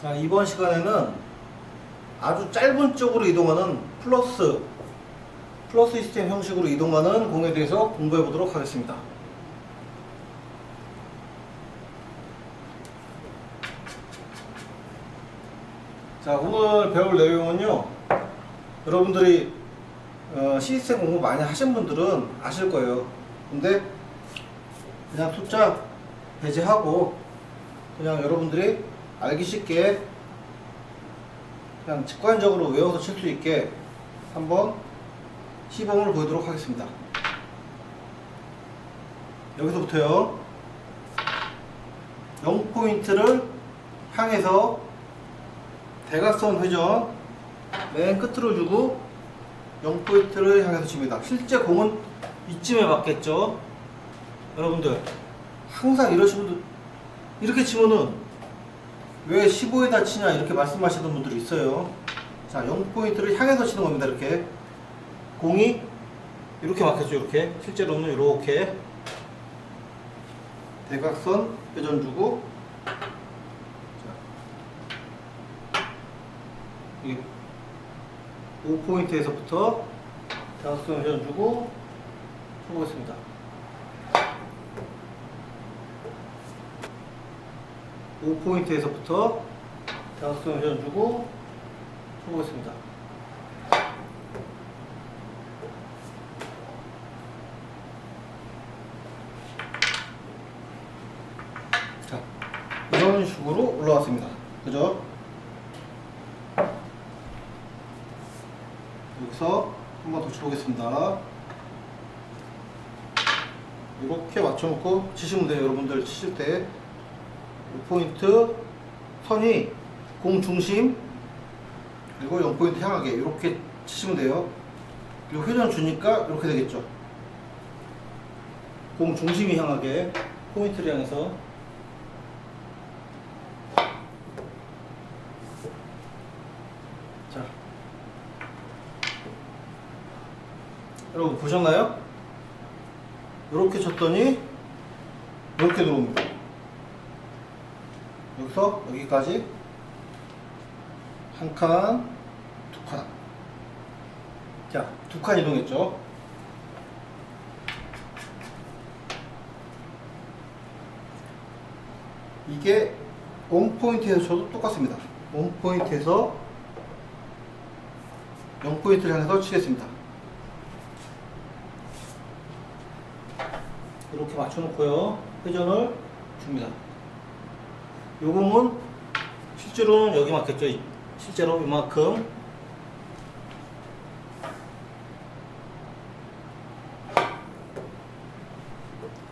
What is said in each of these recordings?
자, 이번 시간에는 아주 짧은 쪽으로 이동하는 플러스, 플러스 시스템 형식으로 이동하는 공에 대해서 공부해 보도록 하겠습니다. 자, 오늘 배울 내용은요, 여러분들이 어, 시스템 공부 많이 하신 분들은 아실 거예요. 근데 그냥 숫자 배제하고 그냥 여러분들이 알기 쉽게 그냥 직관적으로 외워서 칠 수 있게 한번 시범을 보이도록 하겠습니다. 여기서부터요. 0포인트를 향해서 대각선 회전 맨 끝으로 주고 0포인트를 향해서 칩니다. 실제 공은 이쯤에 맞겠죠? 여러분들 항상 이러시는 분들 이렇게 치면은 왜 15에다 치냐 이렇게 말씀하시는 분들이 있어요. 자, 0포인트를 향해서 치는 겁니다. 이렇게 공이 이렇게 막혔죠. 이렇게 실제로는 이렇게 대각선 회전 주고 자, 이 5포인트에서부터 대각선 회전 주고 쳐보겠습니다. 오포인트에서부터 대각선 회전 주고 쳐보겠습니다. 자, 이런 식으로 올라왔습니다. 그죠? 여기서 한 번 더 쳐보겠습니다. 이렇게 맞춰놓고 치시면 돼요. 여러분들 치실 때. 5포인트 선이 공 중심 그리고 0포인트 향하게 이렇게 치시면 돼요. 그리고 회전 주니까 이렇게 되겠죠. 공 중심이 향하게 포인트를 향해서 자 여러분 보셨나요? 이렇게 쳤더니 이렇게 들어옵니다. 여기서 여기까지 한 칸, 두 칸. 자, 두 칸 이동했죠. 이게 온 포인트에서 저도 똑같습니다. 온 포인트에서 0 포인트를 향해서 치겠습니다. 이렇게 맞춰놓고요. 회전을 줍니다. 요 공은 실제로는 여기. 이- 실제로 이만큼.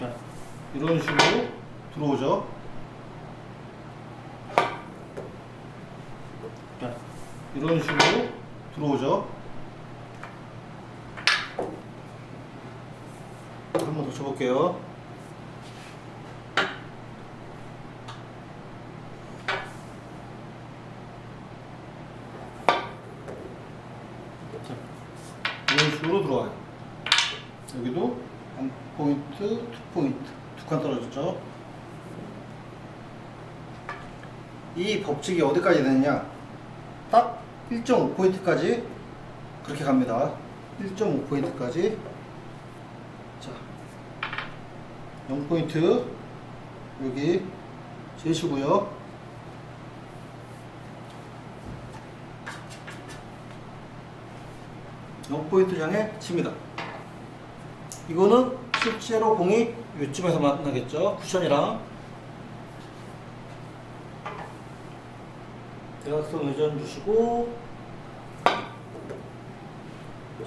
자, 이런 식으로 들어오죠. 자, 이런 식으로 들어오죠. 한번 더 쳐볼게요. 식으로 들어와요. 여기도 한 포인트, 투 포인트, 두 칸 떨어졌죠. 이 법칙이 어디까지 되느냐? 딱 1.5포인트까지 그렇게 갑니다. 1.5포인트까지. 자, 0포인트 여기 재시고요. 영 포인트 향해 칩니다. 이거는 실제로 공이 이쯤에서 만나겠죠. 쿠션이랑 대각선 회전 주시고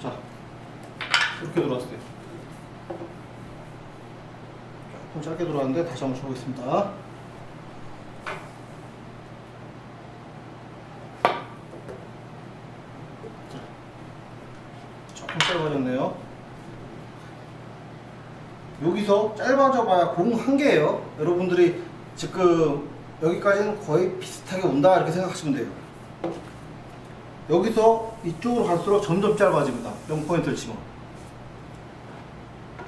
자 이렇게 들어왔어요. 조금 짧게 들어왔는데 다시 한번 쳐보겠습니다. 잘라버렸네요. 여기서 짧아져 봐야 공 한 개예요. 여러분들이 지금 여기까지는 거의 비슷하게 온다 이렇게 생각하시면 돼요. 여기서 이쪽으로 갈수록 점점 짧아집니다. 0포인트를 치면.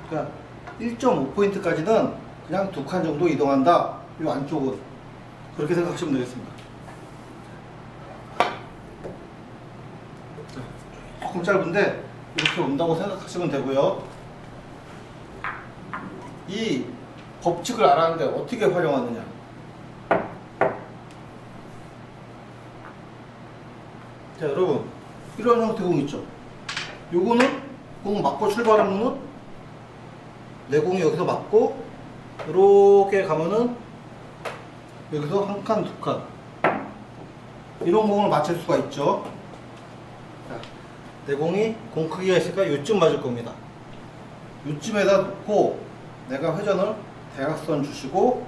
그러니까 1.5포인트까지는 그냥 두 칸 정도 이동한다. 이 안쪽은. 그렇게 생각하시면 되겠습니다. 조금 짧은데 이렇게 온다고 생각하시면 되고요. 이 법칙을 알았는데 어떻게 활용하느냐? 자 여러분 이런 형태 공 있죠? 요거는 공 맞고 출발하면은 내 공이 여기서 맞고 이렇게 가면은 여기서 한 칸, 두 칸 이런 공을 맞출 수가 있죠. 자, 내 공이 공 크기가 있으니까 요쯤 맞을 겁니다. 요쯤에다 놓고 내가 회전을 대각선 주시고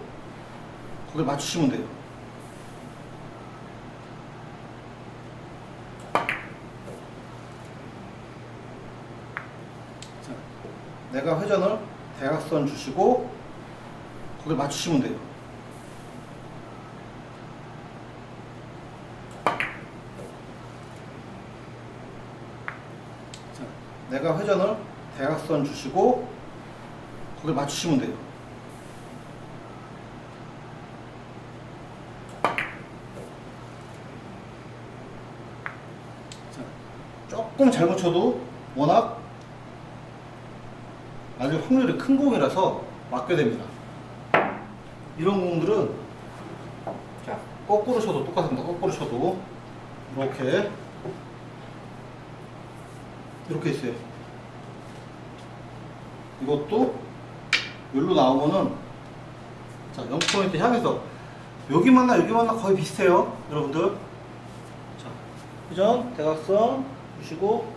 거길 맞추시면 돼요. 자, 내가 회전을 대각선 주시고 거길 맞추시면 돼요. 자, 내가 회전을 대각선 주시고 거길 맞추시면 돼요. 자, 조금 잘못 쳐도 워낙 아주 확률이 큰 공이라서 맞게 됩니다. 이런 공들은 자, 거꾸로 쳐도 똑같습니다. 거꾸로 쳐도 이렇게 이렇게 있어요. 이것도 여기로 나오면은 자 0포인트 향해서 여기 만나 여기 만나 거의 비슷해요 여러분들. 자 회전 대각선 주시고.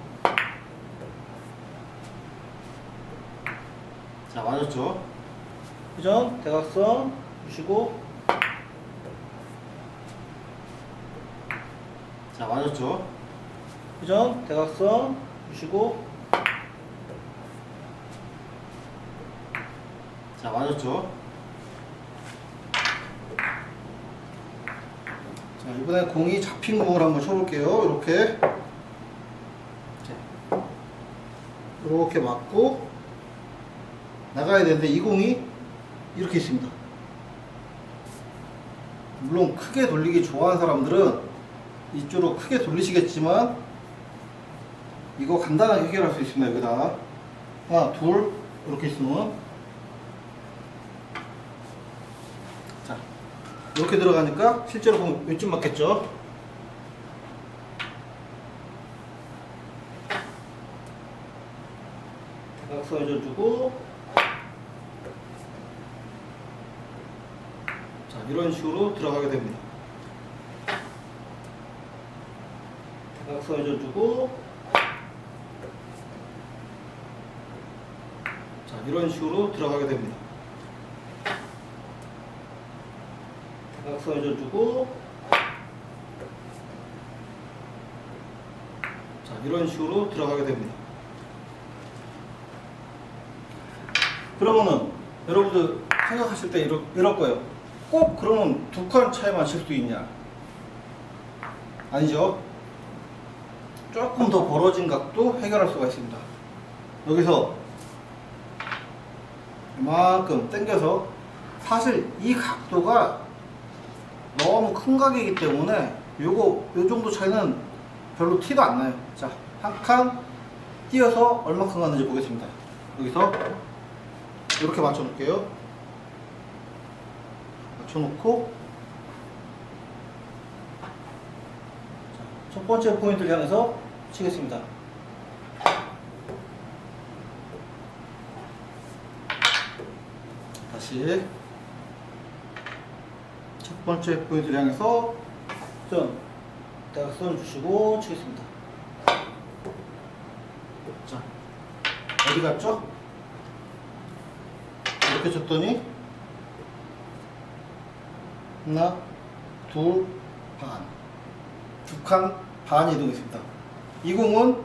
자 맞았죠? 회전 대각선 주시고. 자 맞았죠? 회전 대각선 주시고 자 맞았죠? 자 이번에 공이 잡힌 공을 한번 쳐볼게요. 이렇게. 자, 이렇게 맞고 나가야 되는데 이 공이 이렇게 있습니다. 물론 크게 돌리기 좋아하는 사람들은 이쪽으로 크게 돌리시겠지만 이거 간단하게 해결할 수 있습니다 여기다. 하나 둘 이렇게 있으면 자 이렇게 들어가니까 실제로 보면 요쯤 맞겠죠? 대각선 해줘주고. 자 이런 식으로 들어가게 됩니다. 대각선 해줘주고. 자 이런 식으로 들어가게 됩니다 대각선 해줘주고. 자 이런 식으로 들어가게 됩니다. 그러면은 여러분들 생각하실 때 이럴, 이럴 거예요. 꼭 그러면 두 칸 차이만 칠 수 있냐? 아니죠? 조금 더 벌어진 각도 해결할 수가 있습니다. 여기서 이만큼 당겨서 사실 이 각도가 너무 큰 각이기 때문에 요거 요 정도 차이는 별로 티도 안 나요. 자, 한 칸 띄어서 얼마큼 가는지 보겠습니다. 여기서 이렇게 맞춰 놓을게요. 맞춰 놓고 자, 첫 번째 포인트를 향해서 치겠습니다. 다시 첫 번째 포인트를 향해서 전 대각선 주시고 치겠습니다. 자 어디 갔죠? 이렇게 쳤더니 하나 둘 반 두 칸 반 이동했습니다. 이 공은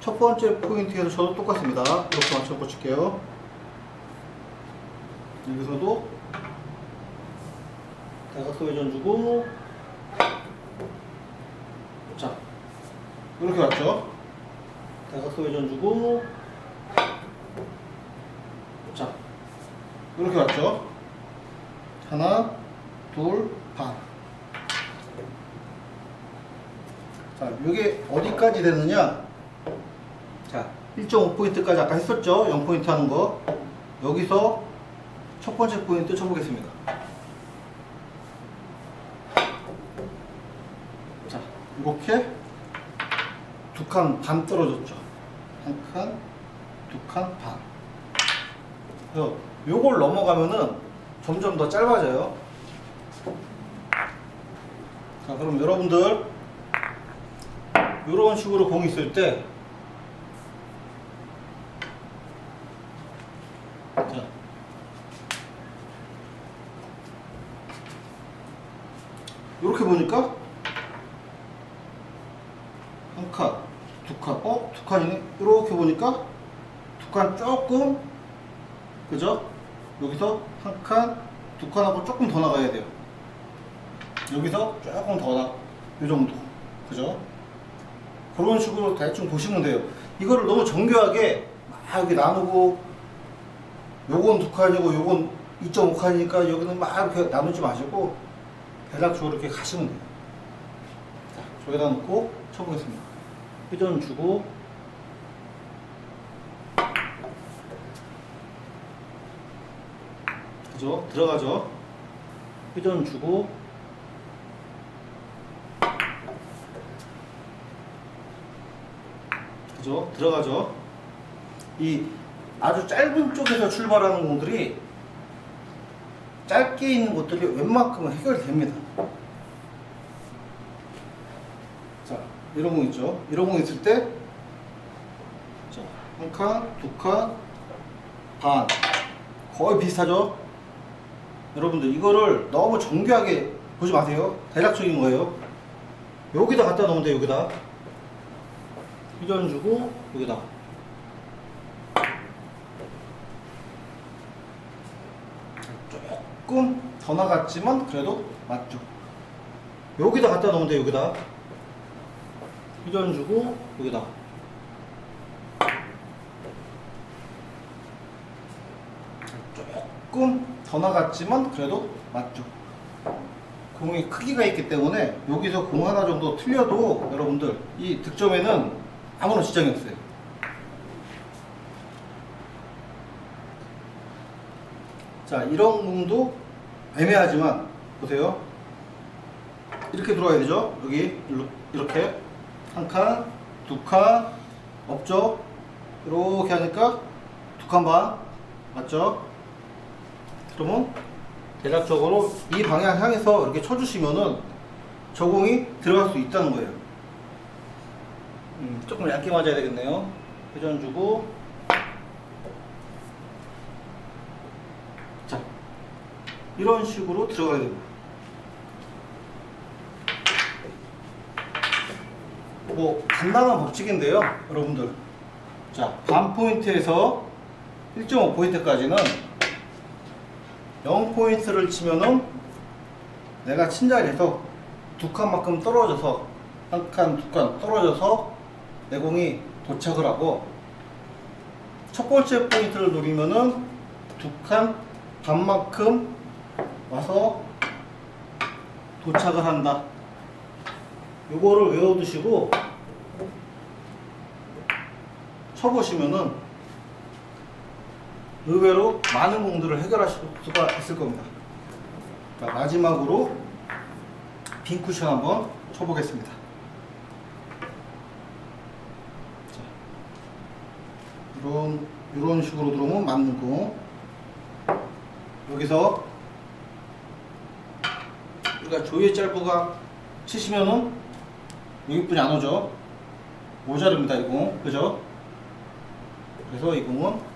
첫 번째 포인트에서 저도 똑같습니다. 이렇게 맞춰 보실게요. 여기서도 대각선 회전 주고 자 이렇게 왔죠 대각선 회전 주고 자 이렇게 왔죠 하나 둘반 자 이게 어디까지 되느냐 자, 1.5포인트까지 아까 했었죠? 0포인트 하는 거. 여기서 첫 번째 포인트 쳐보겠습니다. 자, 이렇게 두 칸 반 떨어졌죠. 한 칸, 두 칸 반. 그래서 요걸 넘어가면은 점점 더 짧아져요. 자, 그럼 여러분들 이런 식으로 공이 있을 때 자, 이렇게 보니까 한 칸, 두 칸, 어? 두 칸이네? 이렇게 보니까 두 칸 조금 그죠? 여기서 한 칸, 두 칸하고 조금 더 나가야 돼요. 여기서 조금 더 나, 이 정도. 그죠? 그런 식으로 대충 보시면 돼요. 이거를 너무 정교하게 막 이렇게 나누고, 요건 두 칸이고, 요건 2.5칸이니까 여기는 막 이렇게 나누지 마시고, 대략적으로 이렇게 가시면 돼요. 자, 저기다 놓고 쳐보겠습니다. 회전 주고, 그죠? 들어가죠? 회전 주고, 그죠? 들어가죠? 이 아주 짧은 쪽에서 출발하는 공들이 짧게 있는 것들이 웬만큼은 해결됩니다. 자, 이런 공 있죠? 이런 공 있을 때, 자, 한 칸, 두 칸, 반. 거의 비슷하죠? 여러분들, 이거를 너무 정교하게 보지 마세요. 대략적인 거예요. 여기다 갖다 놓으면 돼, 여기다. 회전 주고, 여기다. 조금 더 나갔지만 그래도 맞죠. 여기다 갖다 놓으면 돼 여기다. 회전 주고 여기다. 더 나갔지만 그래도 맞죠. 공의 크기가 있기 때문에 여기서 공 하나 정도 틀려도 여러분들 이 득점에는 아무런 지장이 없어요. 자, 이런 공도 애매하지만 보세요. 이렇게 들어와야 되죠? 여기 이렇게 한 칸, 두 칸, 없죠? 이렇게 하니까 두 칸 반 맞죠? 그러면 대략적으로 이 방향 향해서 이렇게 쳐주시면은 저 공이 들어갈 수 있다는 거예요. 음, 조금 얇게 맞아야 되겠네요. 회전 주고 자, 이런 식으로 들어가야 됩니다. 뭐 간단한 법칙인데요, 여러분들. 자, 반 포인트에서 1.5 포인트까지는 0 포인트를 치면은 내가 친 자리에서 두 칸만큼 떨어져서 한 칸, 두 칸 떨어져서 내 공이 도착을 하고 첫 번째 포인트를 노리면은 두 칸 반만큼 와서 도착을 한다. 요거를 외워두시고 쳐보시면은 의외로 많은 공들을 해결하실 수가 있을 겁니다. 자, 마지막으로 빈 쿠션 한번 쳐보겠습니다. 자, 이런 이런 식으로 들어오면 맞는 공. 여기서 우리가 조이의 짧부가 치시면은 여기뿐이 안 오죠. 모자릅니다, 이 공. 그죠? 그래서 이 공은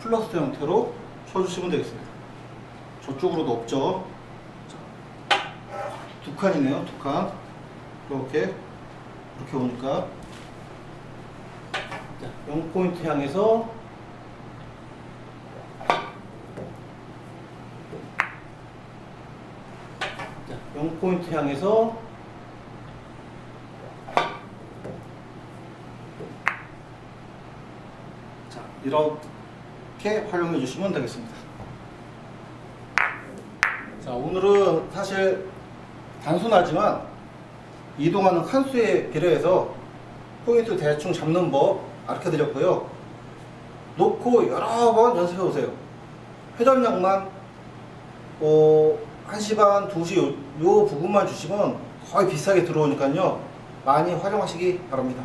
플러스 형태로 쳐주시면 되겠습니다. 저쪽으로도 없죠. 자, 두 칸이네요, 두 칸. 이렇게, 이렇게 오니까. 자, 0포인트 향해서 자, 0포인트 향해서 자, 이렇게 활용해 주시면 되겠습니다. 자, 오늘은 사실 단순하지만 이동하는 칸수에 비례해서 포인트 대충 잡는 법 가르쳐 드렸고요. 놓고 여러 번 연습해 보세요. 회전력만 어, 1시 반, 2시 요, 요 부분만 주시면 거의 비슷하게 들어오니까요. 많이 활용하시기 바랍니다.